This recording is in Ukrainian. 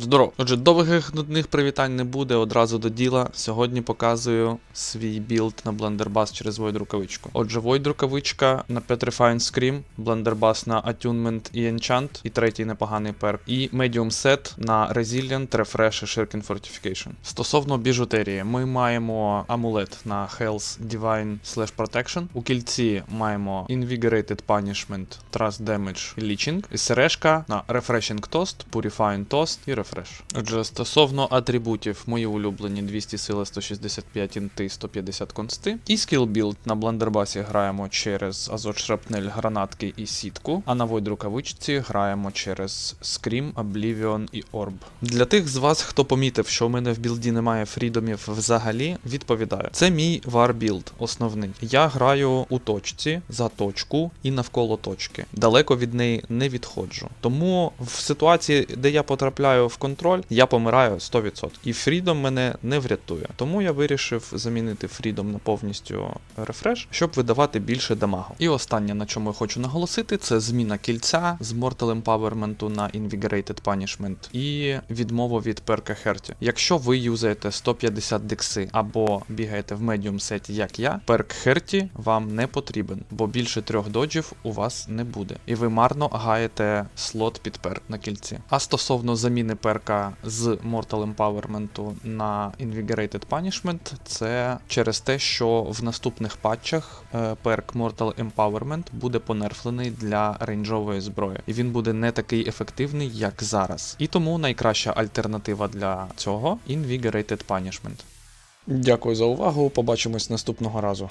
Здоров. Отже, довгих нудних привітань не буде, одразу до діла. Сьогодні показую свій білд на Blender через Void рукавичку. Отже, Void рукавичка на Petrifying Scream, Bass на Attunement і Enchant, і третій непоганий перк, і Medium Set на Resilient, Refresh і Shirking Fortification. Стосовно біжутерії, ми маємо амулет на Health Divine Slash Protection. У кільці маємо Invigorated Punishment, Trust Damage і Leeching. І сережка на Refreshing Toast, Purifying Toast і Refresh. Отже, стосовно атрибутів, мої улюблені 200 сили, 165 інти, 150 консти. І скіл білд на блендербасі граємо через Азот Шрапнель, гранатки і сітку. А на Void рукавичці граємо через Scream, Oblivion і Orb. Для тих з вас, хто помітив, що у мене в білді немає фрідомів взагалі, відповідаю. Це мій вар білд основний. Я граю у точці за точку і навколо точки. Далеко від неї не відходжу. Тому в ситуації, де я потрапляю в контроль, я помираю 100%. І фрідом мене не врятує. Тому я вирішив замінити фрідом на повністю рефреш, щоб видавати більше дамагу. І останнє, на чому я хочу наголосити, це зміна кільця з Mortal Empowerment на Invigorated Punishment і відмова від перка Херті. Якщо ви юзаєте 150 декси або бігаєте в медіум сеті, як я, перк Херті вам не потрібен, бо більше трьох доджів у вас не буде. І ви марно гаєте слот під перк на кільці. А стосовно заміни перка з Mortal Empowerment на Invigorated Punishment, це через те, що в наступних патчах е, перк Mortal Empowerment буде понерфлений для рейнджової зброї, і він буде не такий ефективний, як зараз. І тому найкраща альтернатива для цього Invigorated Punishment. Дякую за увагу. Побачимось наступного разу.